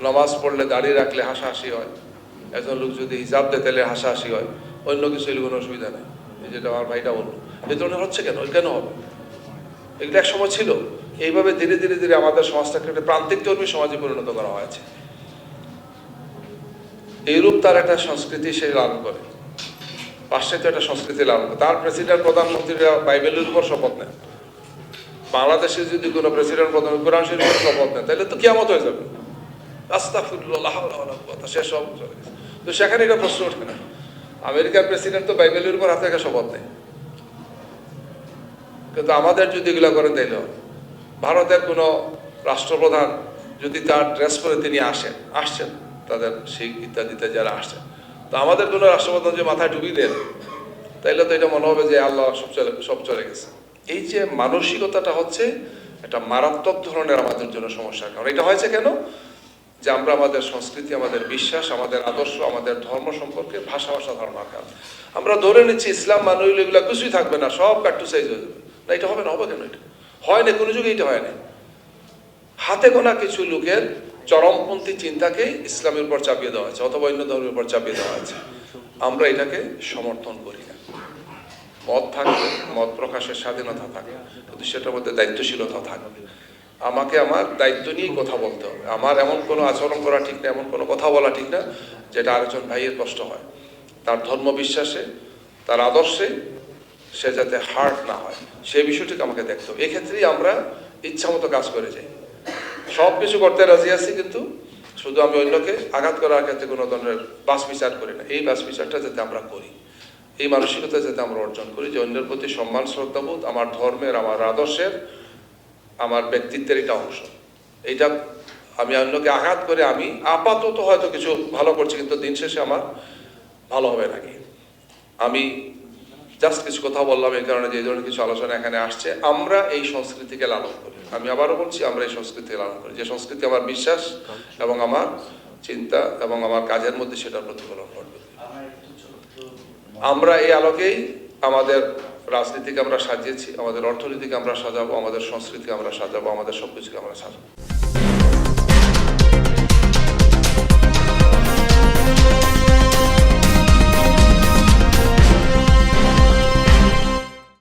নামাজ পড়লে দাঁড়িয়ে রাখলে হাসাহাসি হয়। একজন লোক যদি হিসাব দেয় তাহলে হাসাহাসি হয়। অন্য কিছু এলে কোনো অসুবিধা নেই। যেটা আমার ভাইটা বলল। এই ধরনের হচ্ছে কেন? কেন হবে? এগুলো এক সময় ছিল। এইভাবে ধীরে ধীরে ধীরে আমাদের সমাজটাকে একটা প্রান্তিক ধর্মী সমাজে পরিণত করা হয়েছে। এইরূপ তার একটা সংস্কৃতি সে লালন করে। পাশ্চাত্য একটা সংস্কৃতি লালন করে। তার প্রেসিডেন্ট প্রধানমন্ত্রীরা বাইবেলের উপর শপথ নেন। বাংলাদেশে যদি কোনো প্রেসিডেন্ট প্রধান, কোরআন শরীফের শপথ নেন, তাহলে তো কিয়ামত হয়ে যাবে। আস্তাফুল্লাহ কথা শেষ সব চলে গেছে। তো সেখানে এটা প্রশ্ন ওঠে না। আমেরিকার প্রেসিডেন্ট তো বাইবেলের উপর হাতে শপথ নেই। কিন্তু আমাদের যদি এগুলো করে হবে। ভারতের কোনো রাষ্ট্রপ্রধান যদি তার ড্রেস পরে তিনি আসেন, আসছেন, তাদের শিখ ইত্যাদিতে যারা আসছেন, তো আমাদের কোনো রাষ্ট্রপ্রধান যে মাথায় ডুবি দেন, তাইলে তো এটা মনে হবে যে আল্লাহ সব চলে সব চলে গেছে। এই যে মানসিকতাটা হচ্ছে একটা মারাত্মক ধরনের আমাদের জন্য সমস্যা কারণ। এটা হয়েছে কেন? যে আমরা আমাদের সংস্কৃতি, আমাদের বিশ্বাস, আমাদের আদর্শ, আমাদের ধর্ম সম্পর্কে ভাষা ভাষা ধারণার কারণ আমরা ধরে নিচ্ছি ইসলাম মানুষ এগুলো কিছুই থাকবে না, সব কাট্টু সাইজ হয়ে যাবে। না, এটা হবে না, হবে কেন এটা? হয় না কোনো যুগে এটা হয় না হাতে গোনা কিছু লোকের চরমপন্থী চিন্তাকে ইসলামের উপর চাপিয়ে দেওয়া হয়েছে, অথবা অন্য ধর্মের উপর চাপিয়ে দেওয়া হয়েছে। আমরা এটাকে সমর্থন করি না। মত থাকবে, মত প্রকাশের স্বাধীনতা থাকে কিন্তু সেটার মধ্যে দায়িত্বশীলতা থাকবে। আমাকে আমার দায়িত্ব নিয়েই কথা বলতে হবে। আমার এমন কোনো আচরণ করা ঠিক না, এমন কোনো কথা বলা ঠিক না, যেটা আরেকজন ভাইয়ের কষ্ট হয়। তার ধর্ম বিশ্বাসে, তার আদর্শে সে যাতে হার্ট না হয় সেই বিষয়টিকে আমাকে দেখতে হবে। এক্ষেত্রেই আমরা ইচ্ছা মতো কাজ করে যাই। সব কিছু করতে রাজি আছি, কিন্তু শুধু আমি অন্যকে আঘাত করার ক্ষেত্রে কোনো ধরনের বাস বিচার করি না। এই বাস বিচারটা যাতে আমরা করি। এই মানসিকতা যাতে আমরা অর্জন করি, যে অন্যের প্রতি সম্মান, শ্রদ্ধাবোধ, আমার ধর্মের, আমার আদর্শের আমার ব্যক্তিত্বের এটা অংশ। এইটা আমি অন্যকে আঘাত করে আমি আপাতত হয়তো কিছু ভালো করছি, কিন্তু দিন শেষে আমার ভালো হবে নাকি? আমি জাস্ট কিছু কথা বললাম এই কারণে যে ধরনের কিছু আলোচনা এখানে আসছে। আমরা এই সংস্কৃতিকে লালন করি। আমি আবারও বলছি, আমরা এই সংস্কৃতিকে লালন করি। যে সংস্কৃতি আমার বিশ্বাস এবং আমার চিন্তা এবং আমার কাজের মধ্যে সেটা প্রতিফলন ঘটবে। আমরা এই আলোকেই আমাদের রাজনীতিকে আমরা সাজিয়েছি, আমাদের অর্থনীতিকে আমরা সাজাবো, আমাদের সংস্কৃতিকে আমরা সাজাবো, আমাদের সবকিছুকে আমরা সাজাবো।